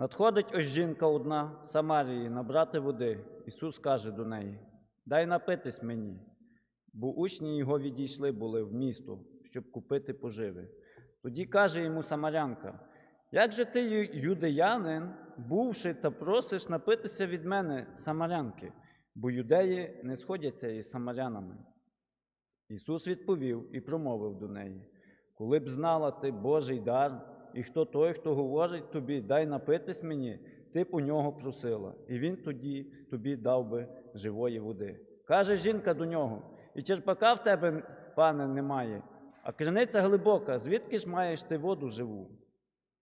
Надходить ось жінка одна Самарії набрати води. Ісус каже до неї: Дай напитись мені, бо учні його відійшли були в місто, щоб купити поживи. Тоді каже йому Самарянка: Як же ти, юдеянин, бувши та просиш напитися від мене, самарянки, бо юдеї не сходяться із самарянами. Ісус відповів і промовив до неї: Коли б знала ти Божий дар, і хто той, хто говорить тобі, дай напитись мені, ти б у нього просила, і він тоді тобі дав би живої води. Каже жінка до нього: І черпака в тебе, пане, немає, а криниця глибока, звідки ж маєш ти воду живу?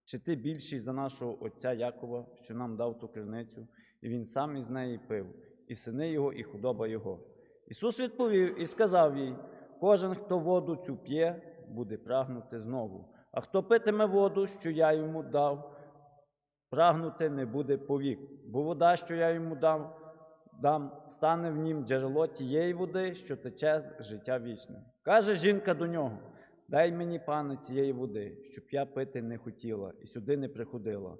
Чи ти більший за нашого отця Якова, що нам дав ту криницю, і він сам із неї пив, і сини його, і худоба його? Ісус відповів і сказав їй: кожен, хто воду цю п'є, буде прагнути знову. А хто питиме воду, що я йому дав, прагнути не буде повік, бо вода, що я йому дав, дам, стане в нім джерело тієї води, що тече життя вічне. Каже жінка до нього: Дай мені, пане, цієї води, щоб я пити не хотіла і сюди не приходила.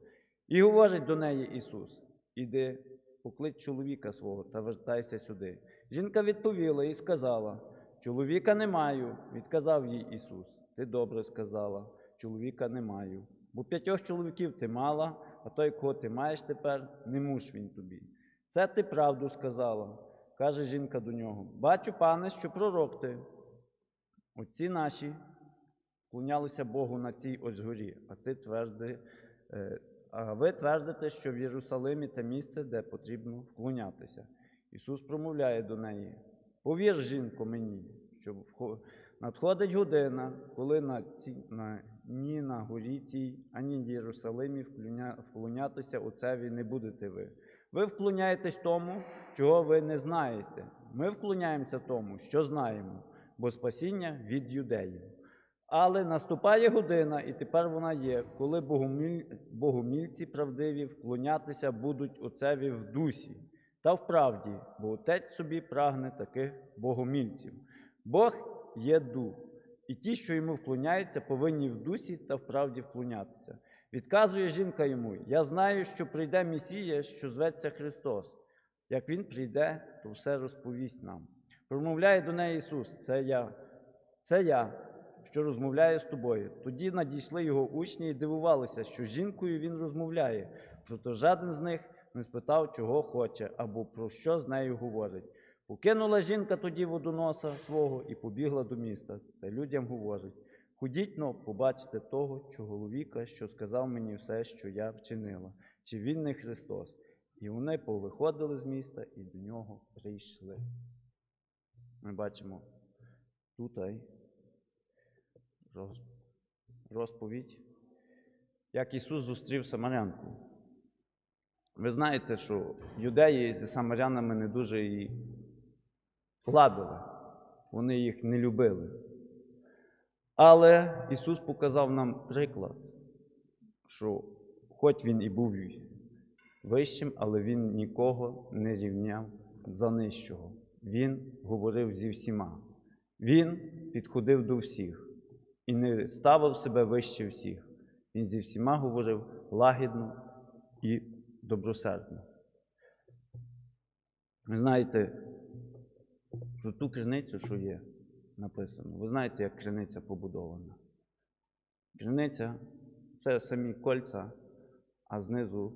І говорить до неї Ісус: Іди, поклич чоловіка свого та вертайся сюди. Жінка відповіла і сказала: Чоловіка не маю, відказав їй Ісус. Ти добре сказала, чоловіка не маю. Бо п'ятьох чоловіків ти мала, а той, кого ти маєш тепер, не муж він тобі. Це ти правду сказала, каже жінка до нього. Бачу, пане, що пророк ти. Отці наші вклонялися Богу на цій ось горі, а ти тверди, е, а ви твердите, що в Єрусалимі те місце, де потрібно вклонятися. Ісус промовляє до неї: Повір, жінко, мені, що надходить година, коли на ці, на, ні на горі цій, ані в Єрусалимі вклоня, вклонятися Отцеві не будете ви. Ви вклоняєтесь тому, чого ви не знаєте. Ми вклоняємося тому, що знаємо, бо спасіння від юдеїв. Але наступає година, і тепер вона є, коли богоміль... богомільці правдиві вклонятися будуть Отцеві в дусі та в правді, бо Отець собі прагне таких богомільців. Бог є дух, і ті, що йому вклоняються, повинні в дусі та в правді вклонятися. Відказує жінка йому: Я знаю, що прийде Месія, що зветься Христос. Як Він прийде, то все розповість нам. Промовляє до неї Ісус, це я, це я, що розмовляю з тобою. Тоді надійшли його учні і дивувалися, що з жінкою він розмовляє, проте жоден з них не спитав, чого хоче, або про що з нею говорить. Покинула жінка тоді водоноса свого і побігла до міста, та людям говорить: Ходіть но, побачите того чоловіка, що сказав мені все, що я вчинила, чи він не Христос. І вони повиходили з міста і до нього прийшли. Ми бачимо тут розповідь, як Ісус зустрів самарянку. Ви знаєте, що юдеї зі самарянами не дуже і ладили, вони їх не любили. Але Ісус показав нам приклад, що хоч Він і був вищим, але Він нікого не рівняв за нижчого. Він говорив зі всіма. Він підходив до всіх і не ставив себе вище всіх. Він зі всіма говорив лагідно і добросердно. Ви знаєте, про ту криницю, що є написано. Ви знаєте, як криниця побудована. Криниця це самі кольця, а знизу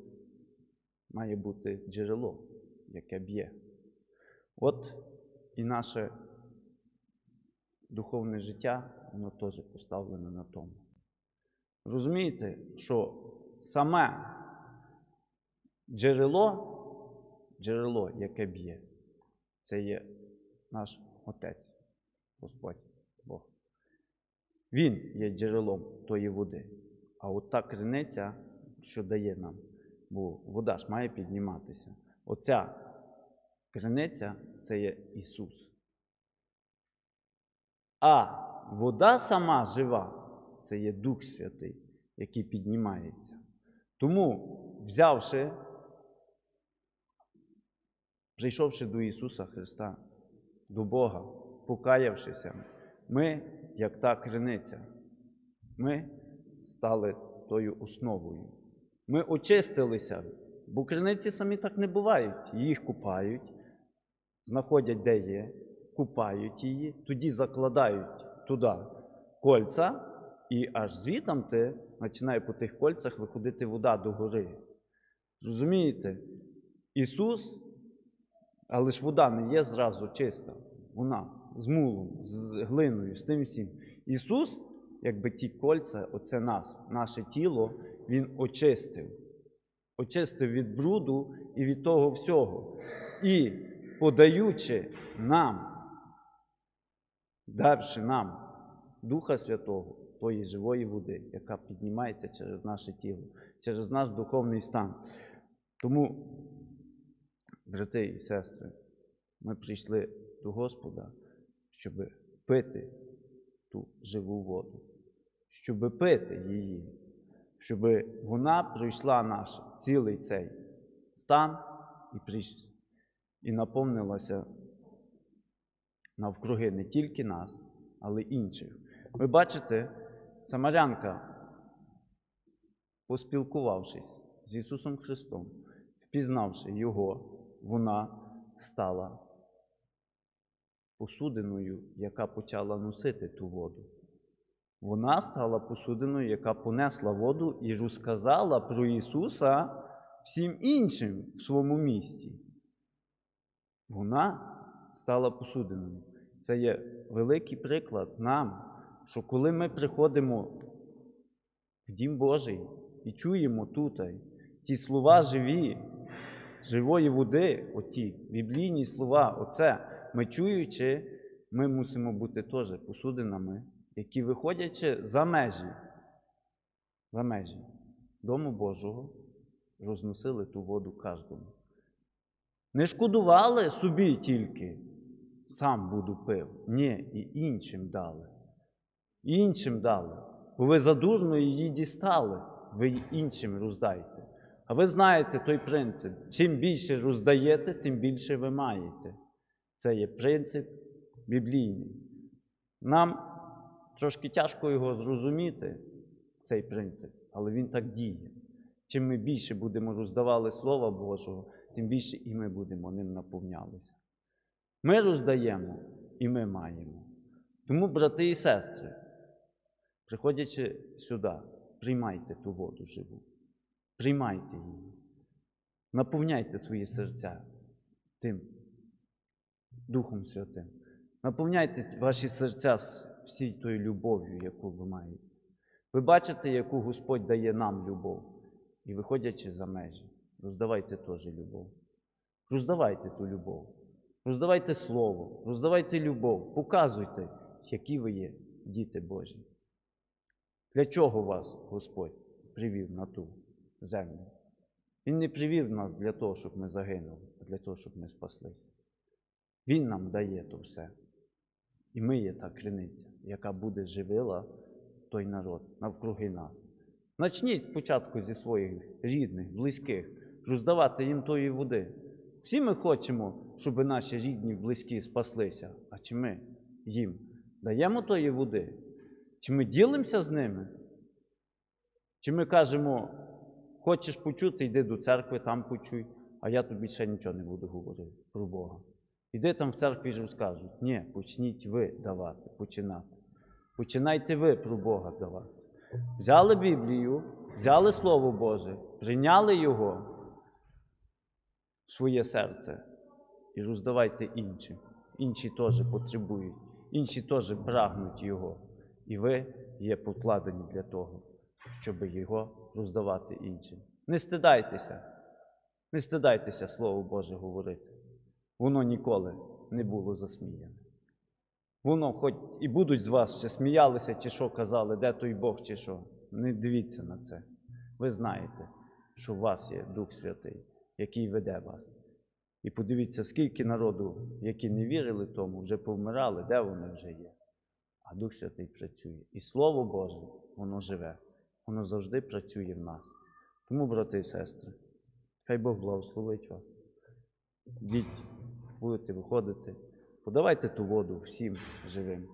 має бути джерело, яке б'є. От і наше духовне життя, воно теж поставлене на тому. Розумієте, що саме джерело, джерело, яке б'є, це є наш Отець, Господь Бог. Він є джерелом тої води. А от та криниця, що дає нам, бо вода ж має підніматися. Оця криниця це є Ісус. А вода сама жива це є Дух Святий, який піднімається. Тому, взявши, прийшовши до Ісуса Христа, до Бога, покаявшися, ми, як та криниця, ми стали тою основою. Ми очистилися, бо криниці самі так не бувають. Їх купають, знаходять, де є, купають її, тоді закладають туди кольця, і аж звітам починає по тих кольцях виходити вода до гори. Розумієте? Ісус, але ж вода не є зразу чиста. Вона з мулом, з глиною, з тим всім. Ісус, якби ті кольця, оце нас, наше тіло, Він очистив. Очистив від бруду і від того всього. І подаючи нам, давши нам Духа Святого, тої живої води, яка піднімається через наше тіло, через наш духовний стан. Тому, брати і сестри, ми прийшли до Господа, щоб пити ту живу воду, щоб пити її, щоб вона пройшла наш цілий цей стан і прийш- і наповнилася навкруги не тільки нас, але й інших. Ви бачите, Самарянка, поспілкувавшись з Ісусом Христом, впізнавши Його, вона стала посудиною, яка почала носити ту воду. Вона стала посудиною, яка понесла воду і розказала про Ісуса всім іншим в своєму місті. Вона стала посудиною. Це є великий приклад нам, що коли ми приходимо в Дім Божий і чуємо тут ті слова живі, живої води, оті біблійні слова, оце ми чуючи, ми мусимо бути теж посудинами, які, виходячи за межі, за межі Дому Божого, розносили ту воду кожному. Не шкодували собі тільки, сам буду пив. Ні, і іншим дали. Іншим дали. Бо ви задурно її дістали, ви іншим роздайте. А ви знаєте той принцип: чим більше роздаєте, тим більше ви маєте. Це є принцип біблійний. Нам трошки тяжко його зрозуміти, цей принцип, але він так діє. Чим ми більше будемо роздавали Слова Божого, тим більше і ми будемо ним наповнялися. Ми роздаємо і ми маємо. Тому, брати і сестри, приходячи сюди, приймайте ту воду живу, приймайте її, наповняйте свої серця тим Духом Святим. Наповняйте ваші серця всій тою любов'ю, яку ви маєте. Ви бачите, яку Господь дає нам любов. І виходячи за межі, роздавайте теж любов. Роздавайте ту любов. Роздавайте Слово, роздавайте любов, показуйте, які ви є, діти Божі. Для чого вас Господь привів на ту землю? Він не привів нас для того, щоб ми загинули, а для того, щоб ми спаслися. Він нам дає то все. І ми є та криниця, яка буде живила той народ навкруги нас. Начніть спочатку зі своїх рідних, близьких, роздавати їм тої води. Всі ми хочемо, щоб наші рідні, близькі спаслися. А чи ми їм даємо тої води? Чи ми ділимося з ними? Чи ми кажемо, хочеш почути, йди до церкви, там почуй, а я тобі ще нічого не буду говорити про Бога. Іди там в церкві ж розкажуть. Ні, почніть ви давати, починати. Починайте ви про Бога давати. Взяли Біблію, взяли Слово Боже, прийняли Його в своє серце і роздавайте іншим. Інші теж потребують, інші теж прагнуть Його. І ви є покладені для того, щоб його роздавати іншим. Не стидайтеся, не стидайтеся Слово Боже говорити. Воно ніколи не було засміяне. Воно, хоч і будуть з вас, чи сміялися, чи що казали, де той Бог, чи що. Не дивіться на це. Ви знаєте, що у вас є Дух Святий, який веде вас. І подивіться, скільки народу, які не вірили тому, вже повмирали, де вони вже є. А Дух Святий працює. І Слово Боже, воно живе, воно завжди працює в нас. Тому, брати і сестри, хай Бог благословить вас. Діть, будете виходити, подавайте ту воду всім живим.